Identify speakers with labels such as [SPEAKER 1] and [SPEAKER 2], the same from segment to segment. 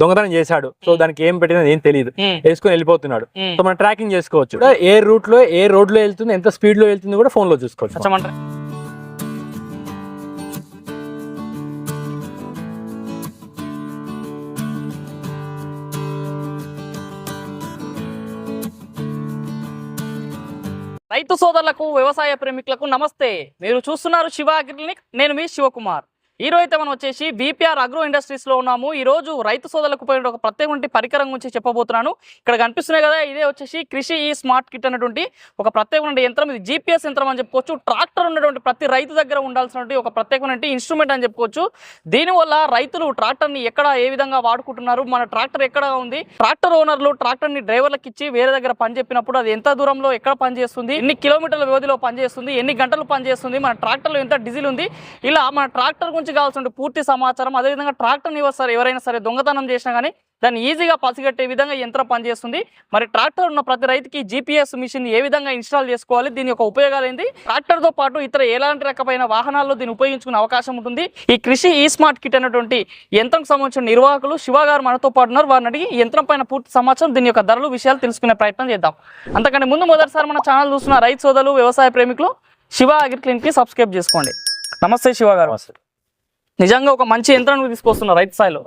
[SPEAKER 1] దొంగతనం చేశాడు. సో దానికి ఏం పెట్టినా ఏం తెలియదు వేసుకొని వెళ్ళిపోతున్నాడు. సో మనం ట్రాకింగ్ చేసుకోవచ్చు. కూడా ఏ రూట్లో ఏ రోడ్లో వెళ్తుంది ఎంత స్పీడ్లో వెళ్తుంది కూడా ఫోన్లో చూసుకోవచ్చు.
[SPEAKER 2] రైతు సోదరులకు వ్యవసాయ ప్రేమికులకు నమస్తే. మీరు చూస్తున్నారు శివ క్లినిక్. నేను మీ శివకుమార్. ఈ రోజు అయితే మనం వచ్చేసి బీపీఆర్ అగ్రో ఇండస్ట్రీస్లో ఉన్నాము. ఈ రోజు రైతు సోదరులకు పోయిన ఒక ప్రత్యేకమైన పరికరం గురించి చెప్పబోతున్నాను. ఇక్కడ కనిపిస్తున్నాయి కదా ఇదే వచ్చేసి కృషి ఈ స్మార్ట్ కిట్ అనేటువంటి ఒక ప్రత్యేకమైన యంత్రం. ఇది జీపీఎస్ యంత్రం అని చెప్పుకోవచ్చు. ట్రాక్టర్ ఉన్నటువంటి ప్రతి రైతు దగ్గర ఉండాల్సినటువంటి ఒక ప్రత్యేకమైన ఇన్స్ట్రుమెంట్ అని చెప్పుకోవచ్చు. దీనివల్ల రైతులు ట్రాక్టర్ని ఎక్కడ ఏ విధంగా వాడుకుంటున్నారు? మన ట్రాక్టర్ ఎక్కడ ఉంది? ట్రాక్టర్ ఓనర్లు ట్రాక్టర్ని డ్రైవర్లకు ఇచ్చి వేరే దగ్గర పని చెప్పినప్పుడు అది ఎంత దూరంలో ఎక్కడ పనిచేస్తుంది ఎన్ని కిలోమీటర్ల వ్యవధిలో పనిచేస్తుంది ఎన్ని గంటలు పనిచేస్తుంది మన ట్రాక్టర్లో ఎంత డీజిల్ ఉంది? ఇలా మన ట్రాక్టర్ గురించి కావాల్సిన పూర్తి సమాచారం. అదేవిధంగా ట్రాక్టర్ని సరే ఎవరైనా సరే దొంగతనం చేసినా కానీ దాన్ని ఈజీగా పసిగట్టే విధంగా యంత్రం పనిచేస్తుంది. మరి ట్రాక్టర్ ఉన్న ప్రతి రైతుకి జీపీఎస్ మిషన్ ఏ విధంగా ఇన్స్టాల్ చేసుకోవాలి? దీని యొక్క ఉపయోగాలు ఏంటి? ట్రాక్టర్తో పాటు ఇతర ఎలాంటి రకమైన వాహనాల్లో దీన్ని ఉపయోగించుకునే అవకాశం ఉంటుంది. ఈ కృషి ఈ స్మార్ట్ కిట్ అనేటువంటి యంత్రం సంబంధించిన నిర్వాహకులు శివ గారు మనతో పాటు ఉన్నారు. వారిని అడిగి యంత్రం పైన పూర్తి సమాచారం దీని యొక్క ధరలు విషయాలు తెలుసుకునే ప్రయత్నం చేద్దాం. అంతకంటే ముందు మొదటిసారి మన ఛానల్ చూస్తున్న రైతు సోదరులు వ్యవసాయ ప్రేమికులు శివ అగ్రిక్లిన్కి కి సబ్స్క్రైబ్ చేసుకోండి. నమస్తే శివ గారు. నిజంగా ఒక మంచి యంత్రాన్ని తీసుకొస్తున్నారు రైతు స్థాయిలో.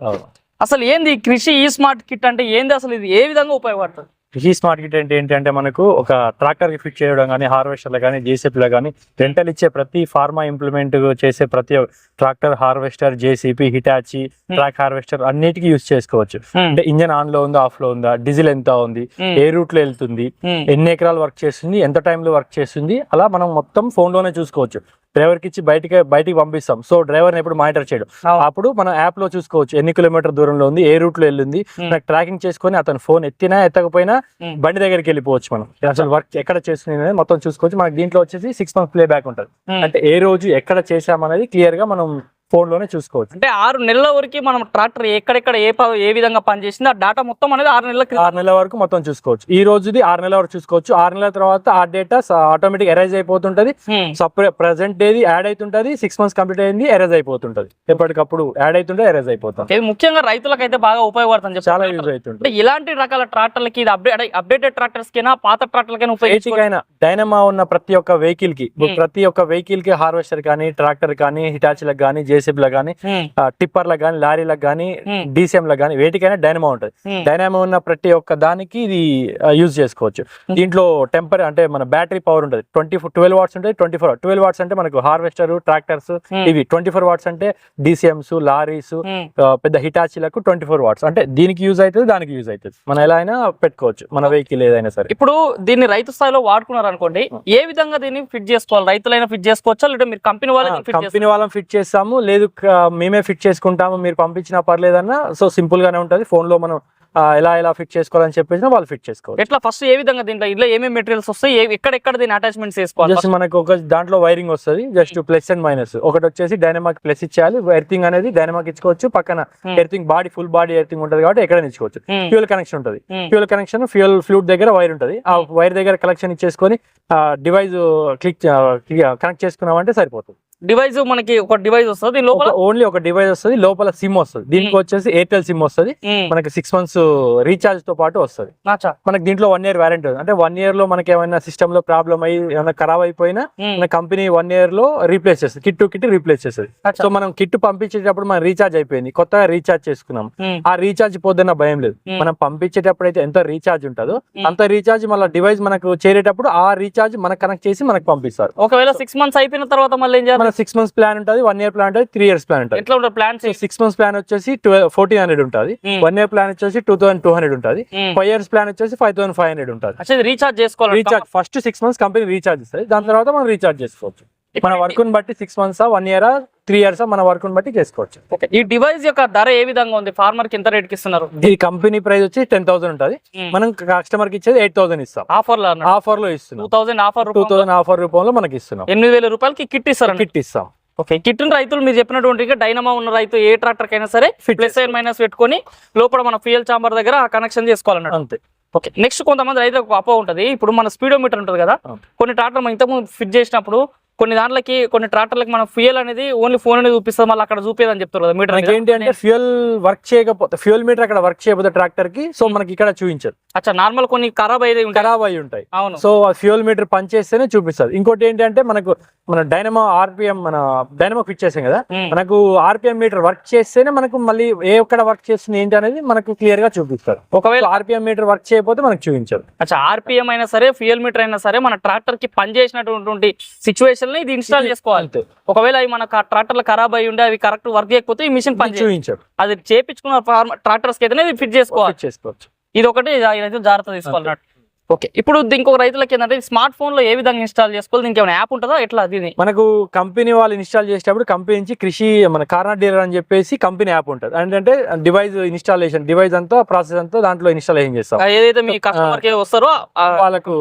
[SPEAKER 2] అసలు ఏంది కృషి ఈ స్మార్ట్ కిట్ అంటే ఏంది అసలు ఇది? ఏ విధంగా ఉపయోగపడుతుంది?
[SPEAKER 1] కృషి స్మార్ట్ కిట్ అంటే ఏంటంటే మనకు ఒక ట్రాక్టర్కి ఫిట్ చేయడం కానీ హార్వెస్టర్లు కానీ జేసీపీలో కానీ రెంటల్ ఇచ్చే ప్రతి ఫార్మా ఇంప్లిమెంట్ చేసే ప్రతి tractor harvester JCB Hitachi track harvester అన్నిటికీ యూస్ చేసుకోవచ్చు. అంటే ఇంజన్ ఆన్లో ఉందా ఆఫ్లో ఉందా డీజిల్ ఎంత ఉంది. ఏ రూట్లో వెళ్తుంది ఎన్ని ఎకరాలు వర్క్ చేస్తుంది ఎంత టైంలో వర్క్ చేస్తుంది అలా మనం మొత్తం ఫోన్లోనే చూసుకోవచ్చు. డ్రైవర్కి ఇచ్చి బయటికి బయటికి పంపిస్తాం. సో డ్రైవర్ ఎప్పుడు మానిటర్ చేయడం. అప్పుడు మనం యాప్లో చూసుకోవచ్చు. ఎన్ని కిలోమీటర్ దూరంలో ఉంది ఏ రూట్లో వెళ్ళింది. మనకు ట్రాకింగ్ చేసుకొని అతను ఫోన్ ఎత్తినా ఎత్తకపోయినా. బండి దగ్గరికి వెళ్ళిపోవచ్చు మనం. అసలు వర్క్ ఎక్కడ చేస్తుంది అనేది మొత్తం చూసుకోవచ్చు. మనకి దీంట్లో వచ్చేసి సిక్స్ మంత్స్ ప్లే బ్యాక్ ఉంటుంది అంటే ఏ రోజు ఎక్కడ చేసామనేది క్లియర్గా మనం ఫోన్లోనే చూసుకోవచ్చు.
[SPEAKER 2] అంటే ఆరు నెలల వరకు మనం ట్రాక్టర్ ఎక్కడెక్కడ ఏ ఏ విధంగా పనిచేసింది ఆ డేటా మొత్తం అనేది ఆరు నెలల
[SPEAKER 1] ఆరు నెలల వరకు మొత్తం చూసుకోవచ్చు. ఈ రోజుది ఆరు నెలల వరకు చూసుకోవచ్చు. ఆరు నెలల తర్వాత ఆ డేటా ఆటోమేటిక్ ఎరైజ్ అయిపోతుంటది. సపరేట్ ప్రెసెంట్ ఏది యాడ్ అవుతుంటది సిక్స్ మంత్స్ కంప్లీట్ అయింది ఎరేజ్ అయిపోతుంటది. ఎప్పటికప్పుడు యాడ్ అవుతుంటే ఎరేజ్ అయిపోతుంది
[SPEAKER 2] ఇది ముఖ్యంగా రైతులకైతే బాగా ఉపయోగపడుతుంది
[SPEAKER 1] చాలా యూజ్ అవుతుంటుంది
[SPEAKER 2] అంటే ఇలాంటి రకాల ట్రాక్టర్లకి ఇది అప్డేట్ అప్డేటెడ్ ట్రాక్టర్స్ కైనా పాత ట్రాక్టర్లకైనా ఉపయోగించుకోవచ్చు?
[SPEAKER 1] ఏటికైనా డైనమా ఉన్న ప్రతి ఒక్క
[SPEAKER 2] వెహికల్కి.
[SPEAKER 1] ప్రతి ఒక్క వెహికల్కి హార్వెస్టర్ కానీ ట్రాక్టర్ కానీ హిటాచీలకు కానీ జేసీబీలకు కానీ. టిప్పర్లకు కానీ లారీలకు కానీ. డీసీఎం లకు కానీ వేటికైనా డైనమా ఉంటుంది. డైనమా ఉన్న ప్రతి ఒక్క దానికి ఇది యూజ్ చేసుకోవచ్చు. దీంట్లో టెంపర్ అంటే మన బ్యాటరీ పవర్ ఉంటుంది ట్వంటీ ఫోర్ ట్వెల్వ్ వాట్స్ ఉంటుంది ట్వంటీ ఫోర్ ట్వెల్వ్ వాట్స్ అంటే మనకు హార్వెస్టర్ ట్రాక్టర్స్. ఇవి ట్వంటీ ఫోర్ వాట్స్ అంటే డీసీఎంస్ లారీస్. పెద్ద హిటాచీలకు ట్వంటీ ఫోర్ వాట్స్ అంటే దీనికి యూజ్ అవుతుంది దానికి యూజ్ అవుతుంది మనం ఎలా అయినా పెట్టుకోవచ్చు మన వెహికల్ ఏదైనా సరే
[SPEAKER 2] ఇప్పుడు దీన్ని రైతు స్థాయిలో వాడుకున్నారు అనుకోండి ఏ విధంగా దీన్ని ఫిట్ చేసుకోవాలి రైతులైనా ఫిట్ చేసుకోవచ్చా లేదా మీరు కంపెనీ వాళ్ళకి ఫిట్
[SPEAKER 1] కంపెనీ వాళ్ళని ఫిట్ చేస్తాము లేదు మేమే ఫిట్ చేసుకుంటాము మీరు పంపించినా పర్లేదన్నా సో సింపుల్ గానే ఉంటుంది. ఫోన్లో మనం ఎలా ఎలా ఫిట్ చేసుకోవాలని చెప్పేసి వాళ్ళు ఫిట్ చేసుకోవచ్చు.
[SPEAKER 2] ఎట్లా? ఫస్ట్ ఏ విధంగా దీంట్లో ఇంట్లో ఏమేమి మెటీరియల్స్ వస్తాయి? ఎక్కడెక్కడ దీని అటాచ్మెంట్స్ చేసుకోవాలి
[SPEAKER 1] జస్ట్ మనకు ఒక దాంట్లో వైరింగ్ వస్తుంది. జస్ట్ ప్లస్ అండ్ మైనస్ ఒకటి వచ్చేసి డైనమాక్ ప్లస్ ఇచ్చేయాలి. ఎర్తింగ్ అనేది డైనమాక్ ఇచ్చుకోవచ్చు. పక్కన
[SPEAKER 2] Hmm.
[SPEAKER 1] Earthing body full body earthing ఉంటుంది కాబట్టి ఎక్కడ ఇచ్చుకోవచ్చు.
[SPEAKER 2] Hmm.
[SPEAKER 1] ఫ్యూల్ కనెక్షన్ ఉంటుంది.
[SPEAKER 2] Hmm.
[SPEAKER 1] Fuel connection fuel flute దగ్గర వైర్ ఉంటుంది. ఆ వైర్ దగ్గర కనెక్షన్ ఇచ్చేసుకొని డివైస్ క్లిక్ కనెక్ట్ చేసుకున్నామంటే సరిపోతుంది.
[SPEAKER 2] డివైస్ మనకి ఒక డివైస్ వస్తుంది లోపల?
[SPEAKER 1] ఓన్లీ ఒక డివైస్ వస్తుంది లోపల సిమ్ వస్తుంది. దీనికి. వచ్చేసి ఎయిర్టెల్ సిమ్ వస్తుంది. మనకి సిక్స్ మంత్స్ రీఛార్జ్తో పాటు వస్తుంది. మనకి దీంట్లో వన్ ఇయర్ వారంటీ ఉంది అంటే వన్ ఇయర్లో మనకి ఏమైనా సిస్టమ్లో ప్రాబ్లం అయ్యి ఏమైనా ఖరాబ్ అయిపోయినా మన కంపెనీ వన్ ఇయర్లో రీప్లేస్ చేస్తుంది. కిట్ టు కిట్ రీప్లేస్ చేస్తుంది. సో మనం కిట్ పంపించేటప్పుడు మనం రీఛార్జ్ అయిపోయింది. కొత్తగా రీఛార్జ్ చేసుకున్నాం. ఆ రీఛార్జ్ పొద్దున్న భయం లేదు. మనం పంపించేటప్పుడు అయితే ఎంత రీఛార్జ్ ఉంటుందో. అంత రీఛార్జ్ మళ్ళీ డివైస్ మనకు చేరేటప్పుడు ఆ రీఛార్జ్ మనకు కనెక్ట్ చేసి మనకు పంపిస్తారు.
[SPEAKER 2] ఒకవేళ సిక్స్ మంత్స్ అయిపోయిన తర్వాత మళ్ళీ
[SPEAKER 1] సిక్స్ మంత్స్ ప్లాన్ ఉంటుంది వన్ ఇయర్ ప్లాన్ ఉంటుంది త్రీ ఇయర్స్ ప్లాన్ ఉంటుంది.
[SPEAKER 2] ఎట్లా ఉంటుంది ప్లాన్స్
[SPEAKER 1] సిక్స్ మంత్స్ ప్లాన్ వచ్చేసి ఫోర్టీన్ హండ్రెడ్ ఉంటుంది. వన్ ఇయర్ ప్లాన్ వచ్చేసి టూ థౌసండ్ టూ హండ్రెడ్ ఉంటుంది. ఫైవ్ ఇయర్స్ ప్లాన్ వచ్చేసి ఫైవ్ థౌసండ్ ఫైవ్ హండ్రెడ్ ఉంటుంది.
[SPEAKER 2] రీఛార్జ్ చేసుకోవాలి
[SPEAKER 1] recharge first six months company recharge ఇస్తుంది. దాని తర్వాత మనం రీఛార్జ్ చేసుకోవచ్చు. మన వర్క్ని బట్టి six months one year three years మన వర్క్ని బట్టి చేసుకోవచ్చు.
[SPEAKER 2] ఓకే ఈ డివైస్ యొక్క ధర ఏ విధంగా ఉంది? ఫార్మర్కి ఎంత రేట్కి ఇస్తున్నారు?
[SPEAKER 1] ఈ కంపెనీ ప్రైస్ వచ్చి టెన్ థౌసండ్ ఉంటుంది. మనం కస్టమర్కి ఇచ్చేది ఎయిట్ థౌసండ్ ఇస్తాం. ఆఫర్లో ఆఫర్లో
[SPEAKER 2] టూ
[SPEAKER 1] ఇస్తున్నాం
[SPEAKER 2] thousand offer
[SPEAKER 1] two thousand offer రూపంలో మనకి ఇస్తున్నాం.
[SPEAKER 2] ఎనిమిది వేల రూపాయలకి కిట్ ఇస్తారండి
[SPEAKER 1] కిట్ ఇస్తాం.
[SPEAKER 2] ఓకే కిట్ రైతులు మీరు చెప్పినటువంటి డైనమా ఉన్న రైతు ఏ ట్రాక్టర్ కైనా సరే ప్లస్ అండ్ మైనస్ పెట్టుకొని లోపల మన ఫ్యూయల్ చాంబర్ దగ్గర కనెక్షన్ చేసుకోవాలన్నట్టు
[SPEAKER 1] అంతే.
[SPEAKER 2] ఓకే నెక్స్ట్ కొంతమంది రైతులకు అపో ఉంటుంది. ఇప్పుడు మన స్పీడోమీటర్ ఉంటుంది కదా. కొన్ని ట్రాక్టర్ మనం ఇంతకుముందు ఫిట్ చేసినప్పుడు కొన్ని దాంట్లకి కొన్ని ట్రాక్టర్లకి మన ఫ్యూయల్ అనేది ఓన్లీ ఫోన్ అనేది చూపిస్తుంది మళ్ళీ అక్కడ చూపేది అని చెప్తారు కదా మీటర్
[SPEAKER 1] ఏంటి అంటే ఫ్యూయల్ వర్క్ చేయకపోతే ఫ్యూయల్ మీటర్ అక్కడ వర్క్ చేయకపోతే ట్రాక్టర్కి సో మనకి ఇక్కడ చూపించదు
[SPEAKER 2] అచ్చా నార్మల్ కొన్ని ఖరాబ్ అయితే
[SPEAKER 1] ఖరాబ్ అయి ఉంటాయి.
[SPEAKER 2] అవును.
[SPEAKER 1] సో ఆ ఫ్యూయల్ మీటర్ పనిచేస్తేనే చూపిస్తుంది ఇంకోటి ఏంటంటే మనకు మన డైనమో ఆర్పిఎం మన డైనమో ఫిట్ చేసాం కదా
[SPEAKER 2] ఉమ్.
[SPEAKER 1] మనకు ఆర్పిఎం మీటర్ వర్క్ చేస్తేనే మనకు మళ్ళీ ఏ ఒక్కడ వర్క్ చేస్తుంది ఏంటి అనేది మనకు క్లియర్గా చూపిస్తారు
[SPEAKER 2] ఒకవేళ
[SPEAKER 1] ఆర్పిఎం మీటర్ వర్క్ చేయకపోతే మనకు చూపించదు
[SPEAKER 2] అచ్చా ఆర్పిఎం అయినా సరే ఫ్యూయల్ మీటర్ అయినా సరే మన ట్రాక్టర్కి పనిచేసినటువంటి సిచ్యువేషన్ ని ఇది ఇన్స్టాల్ చేసుకోవాలి. ఒకవేళ అవి మన ట్రాక్టర్లు ఖరాబ్ అయి ఉండి అవి కరెక్ట్ వర్క్ చేయకపోతే ఈ మిషన్ పని.
[SPEAKER 1] చూపించదు
[SPEAKER 2] అది చేపించుకున్న ట్రాక్టర్స్కి అయితేనే ఫిట్ చేసుకోవాలి.
[SPEAKER 1] చేసుకోవచ్చు.
[SPEAKER 2] ఇది ఒకటి రైతు జాగ్రత్త తీసుకోవాలన్నట్టు ఓకే ఇప్పుడు ఇంకొక రైతులకి ఏంటంటే స్మార్ట్ ఫోన్లో ఏ విధంగా ఇన్స్టాల్ చేసుకోవాలి? దీనికి ఏమైనా యాప్ ఉంటుందా? ఎట్లా దీని
[SPEAKER 1] మనకు కంపెనీ వాళ్ళు ఇన్స్టాల్ చేసేటప్పుడు కంపెనీ నుంచి కృషి మన కార్నర్ డీలర్ అని చెప్పేసి కంపెనీ యాప్ ఉంటుంది. ఏంటంటే డివైస్ ఇన్స్టాలేషన్ డివైస్ అంతా ప్రాసెస్ అంతా దాంట్లో ఇన్స్టాలేషన్ చేస్తాం.
[SPEAKER 2] ఏదైతే మీ కస్టమర్కి వస్తారో
[SPEAKER 1] వాళ్ళకు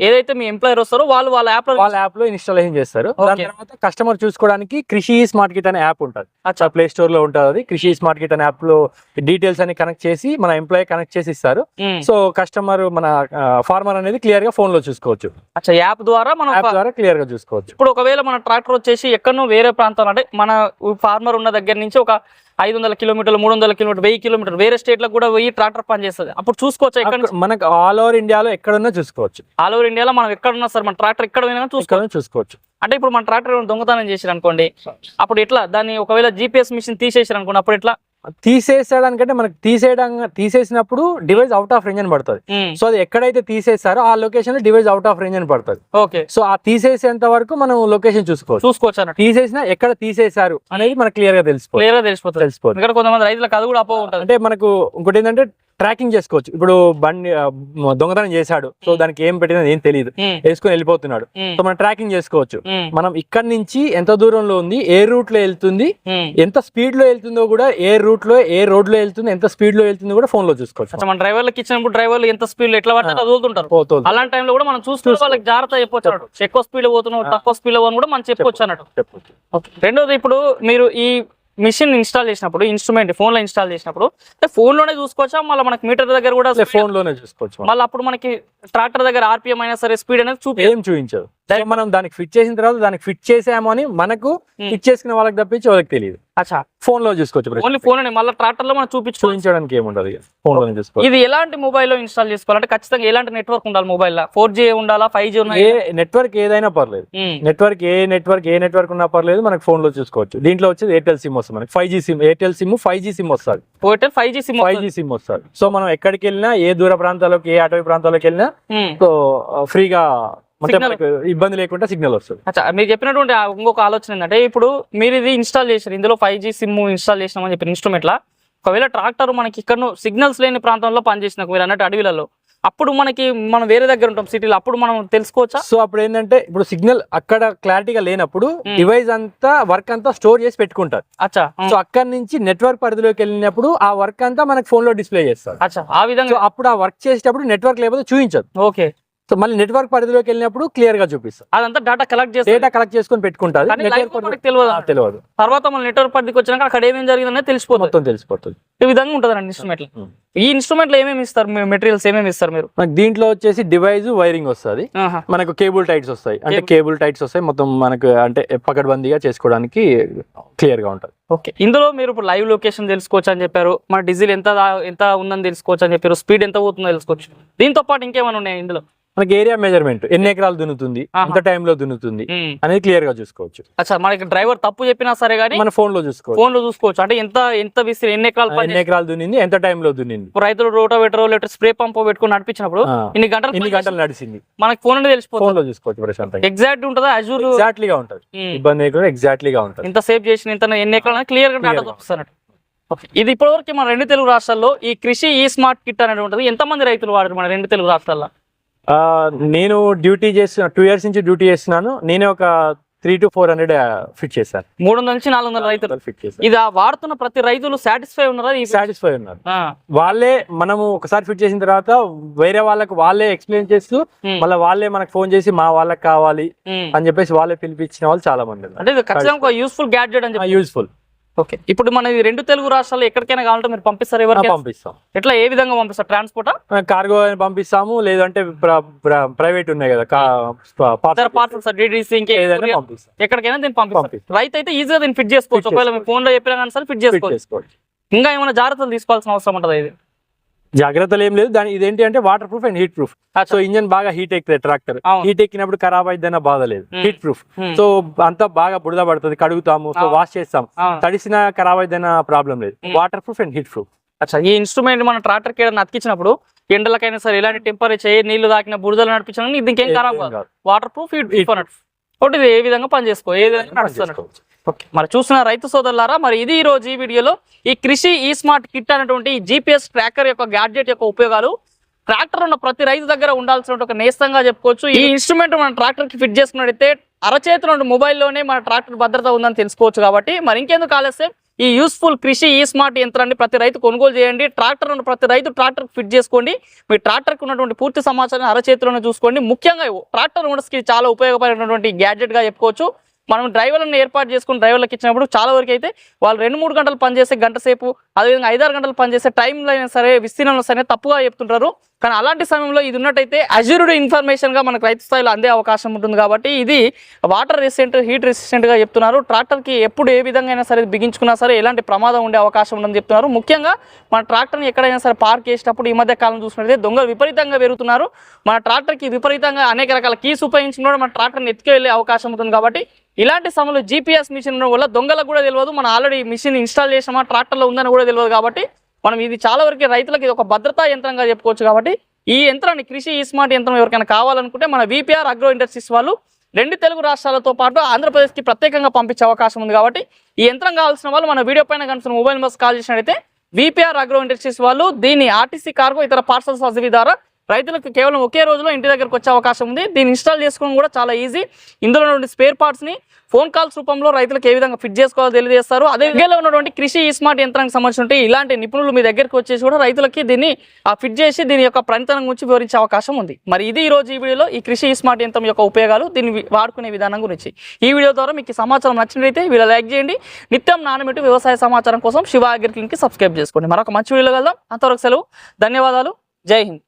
[SPEAKER 2] ఏదైతే మీ ఎంప్లాయర్ వస్తారో వాళ్ళు వాళ్ళ యాప్లో
[SPEAKER 1] వాళ్ళ యాప్లో ఇన్స్టాలేషన్ చేస్తారు. దాని. తర్వాత కస్టమర్ చూసుకోవడానికి కృషి స్మార్ట్ కిట్ అనే యాప్ ఉంటుంది.
[SPEAKER 2] అచ్చా.
[SPEAKER 1] ప్లే స్టోర్లో ఉంటుంది అది. కృషి స్మార్ట్ కిట్ అనే యాప్లో డీటెయిల్స్ అన్ని కనెక్ట్ చేసి మన ఎంప్లాయీ కనెక్ట్ చేసి ఇస్తారు. సో కస్టమర్ మన ఫార్మర్ అనేది క్లియర్గా ఫోన్లో చూసుకోవచ్చు.
[SPEAKER 2] అచ్చా యాప్ ద్వారా మనం
[SPEAKER 1] యాప్ ద్వారా క్లియర్గా చూసుకోవచ్చు.
[SPEAKER 2] ఇప్పుడు ఒకవేళ మన ట్రాక్టర్ వచ్చేసి ఎక్కడనో వేరే ప్రాంతం అంటే మన ఫార్మర్ ఉన్న దగ్గర నుంచి ఒక ఐదు వందల కిలోమీటర్లు మూడు వందల కిలోమీటర్ వెయ్యి కిలోమీటర్ వేరే స్టేట్లో కూడా పోయి ట్రాక్టర్ పనిచేస్తుంది అప్పుడు చూసుకోవచ్చు ఎక్కడ
[SPEAKER 1] మనకు ఆల్ ఓవర్ ఇండియాలో ఎక్కడున్నా చూసుకోవచ్చు.
[SPEAKER 2] ఆల్ ఓవర్ ఇండియాలో మనం ఎక్కడ ఉన్నా సార్ మన ట్రాక్టర్ ఎక్కడ పోయినా చూసుకోవచ్చు.
[SPEAKER 1] ఎక్కడున్నా చూసుకోవచ్చు.
[SPEAKER 2] అంటే ఇప్పుడు మన ట్రాక్టర్ దొంగతనం చేసారు అనుకోండి అప్పుడు ఎట్లా? దాన్ని ఒకవేళ జీపీఎస్ మిషన్ తీసేసారు అనుకోండి అప్పుడు ఎట్లా?
[SPEAKER 1] తీసేసడానికంటే మనకు తీసేయడం తీసేసినప్పుడు డివైస్ అవుట్ ఆఫ్ రేంజ్ అని పడుతుంది. సో అది ఎక్కడైతే తీసేసారో ఆ లొకేషన్లో డివైస్ అవుట్ ఆఫ్ రేంజ్ అని పడుతుంది.
[SPEAKER 2] ఓకే.
[SPEAKER 1] సో ఆ తీసేసేంత వరకు మనం లొకేషన్ చూసుకోవచ్చు.
[SPEAKER 2] చూసుకోవచ్చు
[SPEAKER 1] తీసేసినా ఎక్కడ తీసేశారు అనేది మనకు క్లియర్గా తెలిసిపోతుంది.
[SPEAKER 2] క్లియర్గా తెలిసిపోతుంది.
[SPEAKER 1] తెలిసిపోతుంది.
[SPEAKER 2] ఎందుకంటే కొంతమంది రైతులకు అది కూడా అపో ఉంటుంది.
[SPEAKER 1] అంటే మనకు ఇంకోటి ఏంటంటే ట్రాకింగ్ చేసుకోవచ్చు. ఇప్పుడు బండి దొంగతనం చేశాడు. సో దానికి ఏం పెట్టినా ఏం తెలియదు వేసుకొని వెళ్ళిపోతున్నాడు. సో మనం ట్రాకింగ్ చేసుకోవచ్చు. మనం ఇక్కడ నుంచి ఎంత దూరంలో ఉంది ఏ రూట్లో వెళ్తుంది. ఎంత స్పీడ్లో వెళ్తుందో కూడా ఏ రూట్లో ఏ రోడ్లో వెళ్తుంది ఎంత స్పీడ్లో వెళ్తుందో కూడా ఫోన్లో చూసుకోవచ్చు
[SPEAKER 2] మన డ్రైవర్లకు ఇచ్చినప్పుడు డ్రైవర్లు ఎంత స్పీడ్లో ఎట్లా పడితే వదులుతుంటారు
[SPEAKER 1] పోతుంది
[SPEAKER 2] అలాంటి టైంలో కూడా మనం చూసుకుని వాళ్ళకి జాగ్రత్త చెప్పొచ్చు ఎక్కువ స్పీడ్ పోతున్నావు తక్కువ స్పీడ్ పోను కూడా మనం చెప్పొచ్చు అన్నట్టు రెండోది ఇప్పుడు మీరు ఈ మిషన్ ఇన్స్టాల్ చేసినప్పుడు ఇన్స్ట్రుమెంట్ ఫోన్లో ఇన్స్టాల్ చేసినప్పుడు ఫోన్లోనే చూసుకోవచ్చా మళ్ళీ మనకి మీటర్ దగ్గర కూడా
[SPEAKER 1] ఫోన్లోనే చూసుకోవచ్చు.
[SPEAKER 2] మళ్ళీ అప్పుడు మనకి ట్రాక్టర్ దగ్గర ఆర్పిఎం అయినా సరే స్పీడ్ అనేది చూపి
[SPEAKER 1] ఏం చూపించదు సో మనం దానికి ఫిట్ చేసిన తర్వాత దానికి ఫిట్ చేసాము అని మనకు. ఫిట్ చేసుకునే వాళ్ళకి తప్పించి వాళ్ళకి తెలియదు.
[SPEAKER 2] అచ్చా.
[SPEAKER 1] ఫోన్లో చూసుకోవచ్చు
[SPEAKER 2] ఓన్లీ ఫోన్ మళ్ళీ ట్రాక్టర్లో మనం చూపించుకోవచ్చు
[SPEAKER 1] చూపించడానికి ఏముండదు ఫోన్ చూసుకోవచ్చు
[SPEAKER 2] ఇది ఎలాంటి మొబైల్లో ఇన్స్టాల్ చేసుకోవాలంటే ఖచ్చితంగా ఎలాంటి నెట్వర్క్ ఉండాలి మొబైల్లో? ఫోర్ జీ ఉండాలా ఫైవ్ జీ
[SPEAKER 1] ఏ నెట్వర్క్ ఏదైనా పర్లేదు. నెట్వర్క్ ఏ నెట్వర్క్ ఏ నెట్వర్క్ ఉన్నా పర్లేదు మనకు ఫోన్లో చూసుకోవచ్చు. దీంట్లో వచ్చేది ఎయిర్టెల్ సిమ్ వస్తుంది మనకి. Five G SIM Airtel SIM five G SIM వస్తుంది.
[SPEAKER 2] పోయిటర్ five G SIM
[SPEAKER 1] five G SIM వస్తుంది. సో మనం ఎక్కడికి వెళ్ళినా ఏ దూర ప్రాంతాలకు ఏ అటవీ ప్రాంతాలకు వెళ్ళినా సో ఫ్రీగా ఇబ్బంది లేకుండా సిగ్నల్ వస్తుంది.
[SPEAKER 2] అచ్చా మీరు చెప్పినటువంటి ఇంకొక ఆలోచన ఏంటంటే ఇప్పుడు మీరు ఇది ఇన్స్టాల్ చేశారు ఇందులో ఫైవ్ జీ సిమ్ ఇన్స్టాల్ చేసినామని చెప్పిన ఇన్స్ట్రుమెంట్ లా ఒకవేళ ట్రాక్టర్ మనకి ఇక్కడ సిగ్నల్స్ లేని ప్రాంతంలో పనిచేసిన మీరు అన్నట్టు అడవిలలో అప్పుడు మనకి మనం వేరే దగ్గర ఉంటాం సిటీలో అప్పుడు మనం తెలుసుకోవచ్చా?
[SPEAKER 1] సో అప్పుడు ఏంటంటే ఇప్పుడు సిగ్నల్ అక్కడ క్లారిటీగా లేనప్పుడు. డివైస్ అంతా వర్క్ అంతా స్టోర్ చేసి పెట్టుకుంటారు.
[SPEAKER 2] అచ్చా
[SPEAKER 1] సో అక్కడ నుంచి నెట్వర్క్ పరిధిలోకి వెళ్ళినప్పుడు ఆ వర్క్ అంతా మనకి ఫోన్లో డిస్ప్లే చేస్తారు.
[SPEAKER 2] అచ్చా ఆ విధంగా
[SPEAKER 1] అప్పుడు ఆ వర్క్ చేసేటప్పుడు నెట్వర్క్ లేకపోతే చూపించదు
[SPEAKER 2] ఓకే.
[SPEAKER 1] సో మళ్ళీ నెట్వర్క్ పరిధిలోకి వెళ్ళినప్పుడు క్లియర్గా చూపిస్తారు
[SPEAKER 2] అదంతా డేటా కలెక్ట్ చేస్తే
[SPEAKER 1] డేటా కలెక్ట్ చేసుకొని పెట్టుకుంటారు.
[SPEAKER 2] తెలియదు
[SPEAKER 1] తెలియదు.
[SPEAKER 2] తర్వాత మన నెట్వర్క్ పరిధికి వచ్చినాక అక్కడ ఏమేమి జరిగిందనే తెలిసిపోతుంది.
[SPEAKER 1] మొత్తం తెలిసిపోతుంది.
[SPEAKER 2] ఈ విధంగా ఉంటుంది అండి ఇన్స్ట్రుమెంట్. ఈ ఇన్స్ట్రుమెంట్లో ఏమేమి ఇస్తారు? మెటీరియల్స్ ఏమేమి ఇస్తారు మీరు?
[SPEAKER 1] దీంట్లో వచ్చేసి డివైస్ వైరింగ్ వస్తుంది. మనకు కేబుల్ టైట్స్ వస్తాయి. అంటే కేబుల్ టైట్స్ వస్తాయి. మొత్తం మనకు అంటే పకడ్బందీగా చేసుకోవడానికి క్లియర్గా ఉంటుంది.
[SPEAKER 2] ఓకే ఇందులో మీరు ఇప్పుడు లైవ్ లొకేషన్ తెలుసుకోవచ్చు అని చెప్పారు. మన డీజిల్ ఎంత ఎంత ఉందని తెలుసుకోవచ్చు అని చెప్పారు. స్పీడ్ ఎంత పోతుందో తెలుసుకోవచ్చు. దీంతో పాటు ఇంకేమైనా ఉన్నాయి ఇందులో?
[SPEAKER 1] మనకి ఏరియా మెజర్మెంట్ ఎన్ని ఎకరాలు దున్నుతుంది. ఎంత టైంలో దున్నుతుంది?
[SPEAKER 2] ఉమ్.
[SPEAKER 1] అనేది క్లియర్గా చూసుకోవచ్చు.
[SPEAKER 2] అచ్చా మనకి డ్రైవర్ తప్పు చెప్పినా సరే కానీ
[SPEAKER 1] మన ఫోన్లో చూసుకోవచ్చు.
[SPEAKER 2] ఫోన్లో చూసుకోవచ్చు. అంటే ఎంత ఎంత విసిరి ఎన్ని ఎకరాలు
[SPEAKER 1] ఎన్ని ఎకరాలు దున్నింది ఎంత టైంలో దున్నింది?
[SPEAKER 2] రైతులు రోటోవేటర్ లేకపోతే స్ప్రే పంప్ పెట్టుకుని నడిపించినప్పుడు. ఇన్ని గంటలు
[SPEAKER 1] ఎన్ని
[SPEAKER 2] పని
[SPEAKER 1] గంటలు నడిచింది.
[SPEAKER 2] మనకి ఫోన్ అనేది తెలిసిపోతుంది.
[SPEAKER 1] ఫోన్లో చూసుకోవచ్చు ప్రశాంతంగా.
[SPEAKER 2] ఎగ్జాక్ట్ ఉంటుందా? అజూర్
[SPEAKER 1] ఎగ్జాక్ట్లీ గా ఉంటుంది. ఇబ్బంది లేకుండా ఎగ్జాక్ట్లీ గా ఉంటుంది.
[SPEAKER 2] ఇంత సేవ్ చేసిన ఇంత ఎన్ని ఎకరాలు క్లియర్గా డేటా ఓకే ఇది ఇప్పటివరకు మన రెండు తెలుగు రాష్ట్రాల్లో ఈ కృషి ఈ స్మార్ట్ కిట్ అనేది ఉంటుంది ఎంతమంది రైతులు వాడారు మన రెండు తెలుగు రాష్ట్రాల్లో?
[SPEAKER 1] నేను డ్యూటీ చేస్తున్నా టూ ఇయర్స్ నుంచి డ్యూటీ చేస్తున్నాను. నేనే ఒక three to four hundred fit చేశాను.
[SPEAKER 2] మూడు వందల నుంచి నాలుగు వందల రైతులు.
[SPEAKER 1] ఫిట్ చేశాను.
[SPEAKER 2] ఇది ఆ వాడుతున్న ప్రతి రైతులు సాటిస్ఫై ఉన్నారా?
[SPEAKER 1] సాటిస్ఫై ఉన్నారు. వాళ్ళే మనము ఒకసారి ఫిట్ చేసిన తర్వాత వేరే వాళ్ళకి వాళ్ళే ఎక్స్ప్లెయిన్ చేస్తూ మళ్ళీ వాళ్ళే మనకు ఫోన్ చేసి మా వాళ్ళకి కావాలి. అని చెప్పేసి వాళ్ళే పిలిపించిన వాళ్ళు చాలా మంది
[SPEAKER 2] అంటే ఖచ్చితంగా యూస్ఫుల్ గ్యాడ్జెట్ అని
[SPEAKER 1] యూస్ఫుల్
[SPEAKER 2] ఓకే. ఇప్పుడు మన ఈ రెండు తెలుగు రాష్ట్రాలు ఎక్కడికైనా కావాలంటే మీరు పంపిస్తారు
[SPEAKER 1] ఆ,
[SPEAKER 2] ఎవరికి
[SPEAKER 1] పంపిస్తాం.
[SPEAKER 2] ఎట్లా ఏ విధంగా పంపిస్తారు? ట్రాన్స్పోర్టా
[SPEAKER 1] కార్గో పంపిస్తాము లేదంటే ప్రైవేట్ ఉన్నాయి కదా
[SPEAKER 2] పార్సల్స్ ఎక్కడికైనా దీన్ని
[SPEAKER 1] పంపిస్తాం.
[SPEAKER 2] రైతు అయితే ఈజీగా దీన్ని ఫిట్ చేసుకోవచ్చు. ఒకవేళ ఫోన్లో చెప్పినా కానీ సరే ఫిట్ చేసుకోవచ్చు. ఇంకా ఏమైనా జాగ్రత్తలు తీసుకోవాల్సిన అవసరం ఉంటుంది ఇది?
[SPEAKER 1] జాగ్రత్తలు ఏం లేదు. దాని ఇదేంటి అంటే water proof and heat proof so engine బాగా హీట్ ఎక్కుతుంది ట్రాక్టర్. హీట్ ఎక్కినప్పుడు ఖరాబ్ అయిద్దన్న బాధ లేదు. Heat proof. సో అంతా బాగా బుడద పడుతుంది కడుగుతాము సో. వాష్ చేస్తాం. తడిసిన ఖరాబ్ అయిద్దన్న ప్రాబ్లం లేదు. Water proof and heat proof
[SPEAKER 2] అచ్చా. ఈ ఇన్స్ట్రుమెంట్ మన ట్రాక్టర్కి ఏదైనా అతికించినప్పుడు ఎండలకైనా సరే ఎలాంటి టెంపరేచర్ ఏ నీళ్ళు తాకిన బురదలు నడిపించినా ఇది ఇంకేం ఖరాబ్ కాదు. వాటర్ ప్రూఫ్ హీట్ ప్రూఫ్ అన్నట్టు. ఒకటి ఇది ఏ విధంగా పనిచేసుకో? ఏ విధంగా నడుస్తున్నట్టు? ఓకే. మరి చూసిన రైతు సోదరులారా మరి ఇది ఈరోజు ఈ వీడియోలో ఈ కృషి ఈ స్మార్ట్ కిట్ అనేటువంటి ఈ జీపీఎస్ ట్రాకర్ యొక్క గ్యాడ్జెట్ యొక్క ఉపయోగాలు. ట్రాక్టర్ ఉన్న ప్రతి రైతు దగ్గర ఉండాల్సిన ఒక నేస్తంగా చెప్పుకోవచ్చు. ఈ ఇన్స్ట్రుమెంట్ మన ట్రాక్టర్కి ఫిట్ చేసుకున్నట్టయితే అరచేతిలో మొబైల్లోనే మన ట్రాక్టర్ భద్రత ఉందని తెలుసుకోవచ్చు కాబట్టి మరి ఇంకెందుకు ఆలస్యం? ఈ యూస్ఫుల్ కృషి ఈ స్మార్ట్ యంత్రాన్ని ప్రతి రైతు కొనుగోలు చేయండి. ట్రాక్టర్ ఉన్న ప్రతి రైతు ట్రాక్టర్ ఫిట్ చేసుకోండి. మీ ట్రాక్టర్కి ఉన్నటువంటి పూర్తి సమాచారాన్ని అరచేతిలోనే చూసుకోండి. ముఖ్యంగా ట్రాక్టర్ ఓనర్స్కి చాలా ఉపయోగపడినటువంటి గ్యాడ్జెట్గా చెప్పుకోవచ్చు. మనం డ్రైవర్లను ఏర్పాటు చేసుకుని డ్రైవర్లకు ఇచ్చినప్పుడు చాలా వరకు అయితే వాళ్ళు రెండు మూడు గంటలు పనిచేసే గంట సేపు అదేవిధంగా ఐదారు గంటలు పనిచేసే టైంలో అయినా సరే విస్తీర్ణంలో సరే తప్పుగా చెప్తుంటారు. కానీ అలాంటి సమయంలో ఇది ఉన్నట్టయితే అజ్యూర్డ్ ఇన్ఫర్మేషన్గా మనకు రైతు స్థాయిలో అందే అవకాశం ఉంటుంది కాబట్టి ఇది వాటర్ రెసిస్టెంట్ హీట్ రెసిస్టెంట్గా చెప్తున్నారు. ట్రాక్టర్కి ఎప్పుడు ఏ విధంగా అయినా సరే బిగించుకున్నా సరే ఎలాంటి ప్రమాదం ఉండే అవకాశం ఉందని చెప్తున్నారు. ముఖ్యంగా మన ట్రాక్టర్ని ఎక్కడైనా సరే పార్క్ చేసేటప్పుడు ఈ మధ్య కాలం చూసినట్లయితే దొంగలు విపరీతంగా పెరుగుతున్నారు మన ట్రాక్టర్కి విపరీతంగా అనేక రకాల కీస్ ఉపయోగించిన కూడా మన ట్రాక్టర్ని ఎత్తుకెళ్ళే అవకాశం ఉంటుంది కాబట్టి ఇలాంటి సమయంలో జీపీఎస్ మిషన్ ఉండడం వల్ల దొంగలకు కూడా తెలియదు. మనం ఆల్రెడీ మిషన్ ఇన్స్టాల్ చేసామా ట్రాక్టర్లో ఉందని కూడా తెలియదు కాబట్టి మనం ఇది చాలా వరకు రైతులకు ఇది ఒక భద్రతా యంత్రంగా చెప్పుకోవచ్చు కాబట్టి ఈ యంత్రాన్ని కృషి ఈ స్మార్ట్ యంత్రం ఎవరికైనా కావాలనుకుంటే మన విపిఆర్ అగ్రో ఇండస్ట్రీస్ వాళ్ళు రెండు తెలుగు రాష్ట్రాలతో పాటు ఆంధ్రప్రదేశ్కి ప్రత్యేకంగా పంపించే అవకాశం ఉంది కాబట్టి ఈ యంత్రం కావాల్సిన వాళ్ళు మన వీడియో పైన కనిపిస్తున్న మొబైల్ నెంబర్స్ కాల్ చేసినట్టయితే విపిఆర్ అగ్రో ఇండస్ట్రీస్ వాళ్ళు దీన్ని ఆర్టీసీ కార్గో ఇతర పార్సల్ సర్జరీ ద్వారా రైతులకు కేవలం ఒకే రోజులో ఇంటి దగ్గరకు వచ్చే అవకాశం ఉంది. దీన్ని ఇన్స్టాల్ చేసుకోవడం కూడా చాలా ఈజీ. ఇందులో ఉన్నటువంటి స్పేర్ పార్ట్స్ని ఫోన్ కాల్స్ రూపంలో రైతులకు ఏ విధంగా ఫిట్ చేసుకోవాలో తెలియజేస్తారు. అదే విధంగా ఉన్నటువంటి కృషి ఈ స్మార్ట్ యంత్రానికి సంబంధించిన ఇలాంటి నిపుణులు మీ దగ్గరికి వచ్చేసి కూడా రైతులకి దీన్ని ఆ ఫిట్ చేసి దీని యొక్క పనితనం గురించి వివరించే అవకాశం ఉంది. మరి ఇది ఈ రోజు ఈ వీడియోలో ఈ కృషి ఈ స్మార్ట్ యంత్రం యొక్క ఉపయోగాలు దీన్ని వాడుకునే విధానం గురించి. ఈ వీడియో ద్వారా మీకు సమాచారం నచ్చినట్లయితే వీడియో లైక్ చేయండి. నిత్యం నానబెట్టు వ్యవసాయ సమాచారం కోసం శివ అగ్రి సబ్స్క్రైబ్ చేసుకోండి. మరొక మంచి వీడియోలో వెళ్దాం అంతవరకు సెలవు. ధన్యవాదాలు. జై హింద్.